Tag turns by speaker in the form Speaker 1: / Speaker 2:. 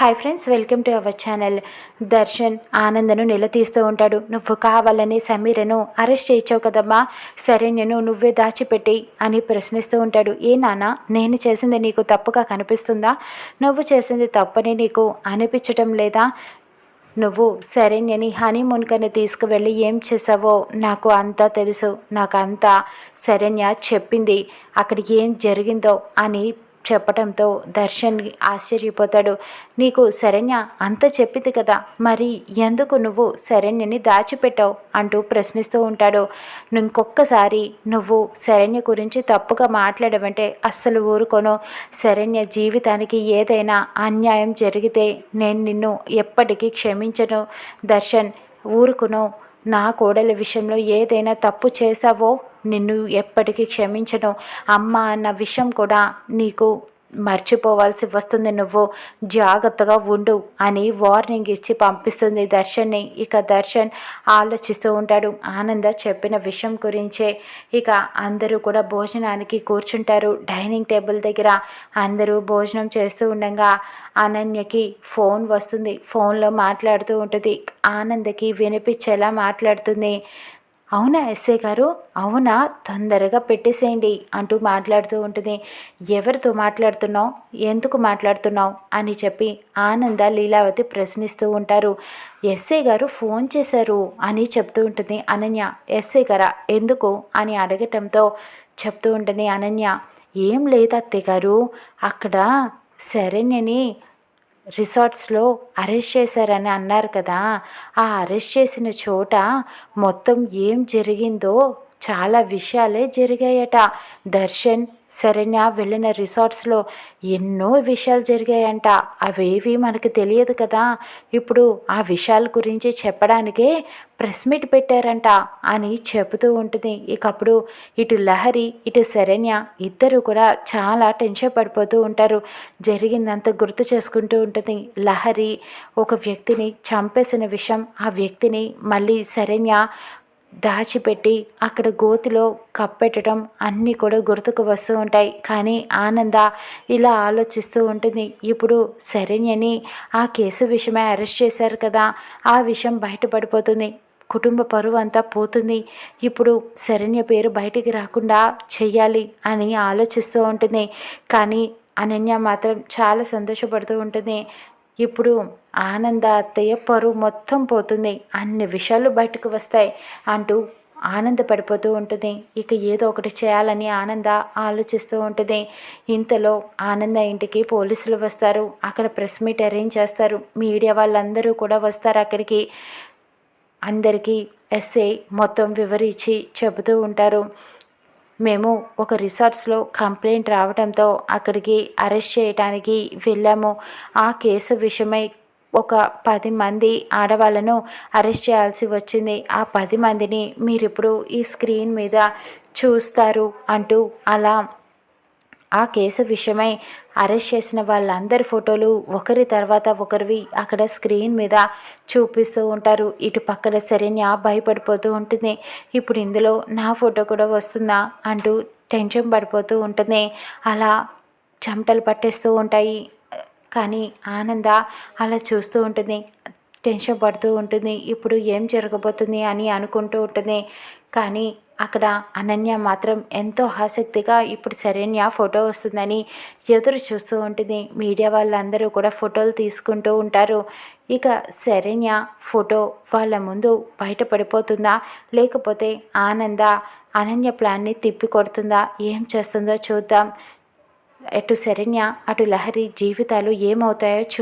Speaker 1: Hi friends welcome to our channel Darshan ఆనందను నిలదీస్తూ ఉంటాడు. నువ్వు కావాలని సమీరను అరెస్ట్ చేయించావు కదమ్మా. సరే నేను నువ్వే దాచిపెట్టి అని ప్రశ్నిస్తూ ఉంటాడు. ఏ నాన్న నేను చేసింది నీకు తప్పుగా కనిపిస్తుందా? నువ్వు చేసింది తప్పని నీకు అనిపించటం లేదా? నువ్వు శరణ్యని హనీమూన్ కని తీసుకువెళ్ళి ఏం చేసావో నాకు అంతా తెలుసు. నాకు అంతా శరణ్య చెప్పింది. అక్కడ ఏం జరిగిందో అని చెప్పడంతో దర్శన్ ఆశ్చర్యపోతాడు. నీకు శరణ్య అంత చెప్పింది కదా మరి ఎందుకు నువ్వు శరణ్యని దాచిపెట్టావు? అంటూ ప్రశ్నిస్తూ ఉంటాడు. ఇంకొక్కసారి నువ్వు శరణ్య గురించి తప్పుగా మాట్లాడవంటే అస్సలు ఊరుకోను. శరణ్య జీవితానికి ఏదైనా అన్యాయం జరిగితే నేను నిన్ను ఎప్పటికీ క్షమించను. దర్శన్ ఊరుకును. నా కోడల విషయంలో ఏదైనా తప్పు చేశావో నిన్ను ఎప్పటికీ క్షమించను. అమ్మ అన్న విషయం కూడా నీకు మర్చిపోవాల్సి వస్తుంది. నువ్వు జాగ్రత్తగా ఉండు అని వార్నింగ్ ఇచ్చి పంపిస్తుంది దర్శన్ని. ఇక దర్శన్ ఆలోచిస్తూ ఉంటాడు. ఆనంద చెప్పిన విషయం గురించే ఇక అందరూ కూడా భోజనానికి కూర్చుంటారు. డైనింగ్ టేబుల్ దగ్గర అందరూ భోజనం చేస్తూ ఉండగా అనన్యకి ఫోన్ వస్తుంది. ఫోన్లో మాట్లాడుతూ ఉంటుంది. ఆనందకి వినిపించేలా మాట్లాడుతుంది. అవునా ఎస్ఐ గారు? అవునా తొందరగా పెట్టేసేయండి అంటూ మాట్లాడుతూ ఉంటుంది. ఎవరితో మాట్లాడుతున్నావు? ఎందుకు మాట్లాడుతున్నావు? అని చెప్పి ఆనంద లీలావతి ప్రశ్నిస్తూ ఉంటారు. ఎస్ఐ గారు ఫోన్ చేశారు అని చెప్తూ ఉంటుంది అనన్య. ఎస్ఐ గారా? ఎందుకు? అని అడగటంతో చెప్తూ ఉంటుంది అనన్య. ఏం లేదు అత్తయ్య గారు. అక్కడ శరణ్యని రిసార్ట్స్లో అరెస్ట్ చేశారని అన్నారు కదా. ఆ అరెస్ట్ చేసిన చోట మొత్తం ఏం జరిగిందో చాలా విషయాలే జరిగాయట. దర్శన్ శరణ్య వెళ్ళిన రిసార్ట్స్లో ఎన్నో విషయాలు జరిగాయంట. అవేవి మనకు తెలియదు కదా. ఇప్పుడు ఆ విషయాల గురించి చెప్పడానికే ప్రెస్ మీట్ పెట్టారంట అని చెబుతూ ఉంటుంది. ఇకప్పుడు ఇటు లహరి ఇటు శరణ్య ఇద్దరు కూడా చాలా టెన్షన్ పడిపోతూ ఉంటారు. జరిగిందంత గుర్తు చేసుకుంటూ ఉంటుంది. లహరి ఒక వ్యక్తిని చంపేసిన విషయం ఆ వ్యక్తిని మళ్ళీ శరణ్య దాచిపెట్టి అక్కడ గోతిలో కప్పెట్టడం అన్నీ కూడా గుర్తుకు వస్తూ ఉంటాయి. కానీ ఆనంద ఇలా ఆలోచిస్తూ ఉంటుంది. ఇప్పుడు శరణ్యని ఆ కేసు విషయమే అరెస్ట్ చేశారు కదా. ఆ విషయం బయటపడిపోతుంది. కుటుంబ పరువు అంతా పోతుంది. ఇప్పుడు శరణ్య పేరు బయటికి రాకుండా చెయ్యాలి అని ఆలోచిస్తూ ఉంటుంది. కానీ అనన్య మాత్రం చాలా సంతోషపడుతూ ఉంటుంది. ఇప్పుడు ఆనంద అత్తయ్య పరువు మొత్తం పోతుంది. అన్ని విషయాలు బయటకు వస్తాయి అంటూ ఆనందపడిపోతూ ఉంటుంది. ఇక ఏదో ఒకటి చేయాలని ఆనంద ఆలోచిస్తూ ఉంటుంది. ఇంతలో ఆనంద ఇంటికి పోలీసులు వస్తారు. అక్కడ ప్రెస్ మీట్ అరేంజ్ చేస్తారు. మీడియా వాళ్ళందరూ కూడా వస్తారు అక్కడికి. అందరికీ ఎస్ఐ మొత్తం వివరించి చెబుతూ ఉంటారు. మేము ఒక రిసార్ట్స్లో కంప్లైంట్ రావడంతో అక్కడికి అరెస్ట్ చేయడానికి వెళ్ళాము. ఆ కేసు విషయమై ఒక పది మంది ఆడవాళ్ళను అరెస్ట్ చేయాల్సి వచ్చింది. ఆ పది మందిని మీరు ఇప్పుడు ఈ స్క్రీన్ మీద చూస్తారు అంటూ అలా ఆ కేసు విషయమై అరెస్ట్ చేసిన వాళ్ళందరి ఫోటోలు ఒకరి తర్వాత ఒకరివి అక్కడ స్క్రీన్ మీద చూపిస్తూ ఉంటారు. ఇటు పక్కన శరణ్య భయపడిపోతూ ఉంటుంది. ఇప్పుడు ఇందులో నా ఫోటో కూడా వస్తుందా అంటూ టెన్షన్ పడిపోతూ ఉంటుంది. అలా చెమటలు పట్టేస్తూ ఉంటాయి. కానీ ఆనంద అలా చూస్తూ ఉంటుంది. టెన్షన్ పడుతూ ఉంటుంది. ఇప్పుడు ఏం జరగబోతుంది అని అనుకుంటూ ఉంటుంది. కానీ అక్కడ అనన్య మాత్రం ఎంతో ఆసక్తిగా ఇప్పుడు శరణ్య ఫోటో వస్తుందని ఎదురు చూస్తూ ఉంటుంది. మీడియా వాళ్ళందరూ కూడా ఫోటోలు తీసుకుంటూ ఉంటారు. ఇక శరణ్య ఫోటో వాళ్ళ ముందు బయటపడిపోతుందా? లేకపోతే ఆనంద అనన్య ప్లాన్ని తిప్పి కొడుతుందా? ఏం చేస్తుందో చూద్దాం. అటు శరణ్య అటు లహరి జీవితాలు ఏమవుతాయో చూ